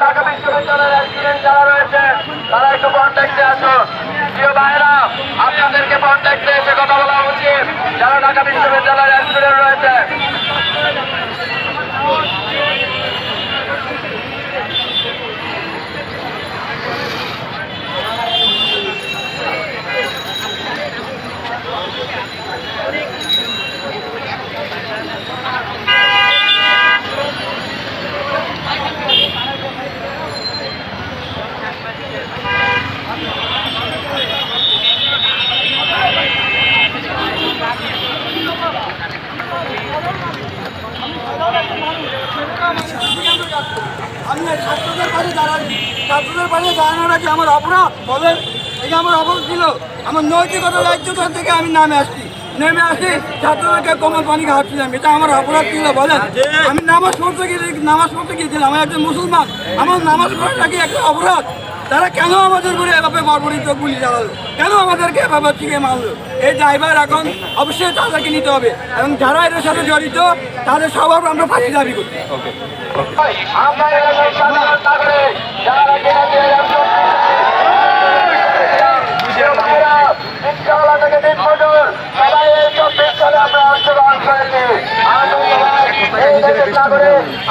ঢাকা বিশ্ববিদ্যালয়ের অ্যাক্সিডেন্ট যারা রয়েছে তারা একটু কন্ট্যাক্টে আসুন প্রিয় ভাইরা আপনাদেরকে কন্ট্যাক্টে এসে কথা বলা উচিত। যারা ঢাকা বিশ্ববিদ্যালয়ের স্টুডেন্ট রয়েছে আমি ছাত্রদের পাশে দাঁড়াচ্ছি ছাত্রদের পাশে দাঁড়ানোর আগে আমার অপরাধ, বলেন এই আমার অপরাধ ছিল। আমার নৈতিকতা দায়িত্বটা থেকে আমি নামে আসছি। নেমে আসি ছাত্রদেরকে কোমল পানি খাওয়াচ্ছিলাম। এটা আমার অপরাধ ছিল, বলেন। আমি নামাজ পড়তে গিয়ে নামাজ পড়তে গিয়েছিলাম। আমি একজন মুসলমান। আমার নামাজ পড়াটা কি একটা অপরাধ? তারা কেন আমাদের উপরে এভাবে বর্বরিত গুলি চালালো? কেন আমাদেরকে এভাবে থেকে মারলো? এই ড্রাইভার এখন অবশ্যই তাদেরকে নিতে হবে। এবং যারা এদের সাথে জড়িত, তাদের সবার আমরা ফাঁসি দাবি করি।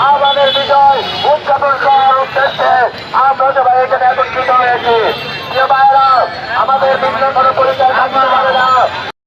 আমাদের বিজয় উদযাপন করার উদ্দেশ্যে আমরা সবাই এখানে একত্রিত হয়েছি প্রিয় ভাইরা আমাদের বিভিন্ন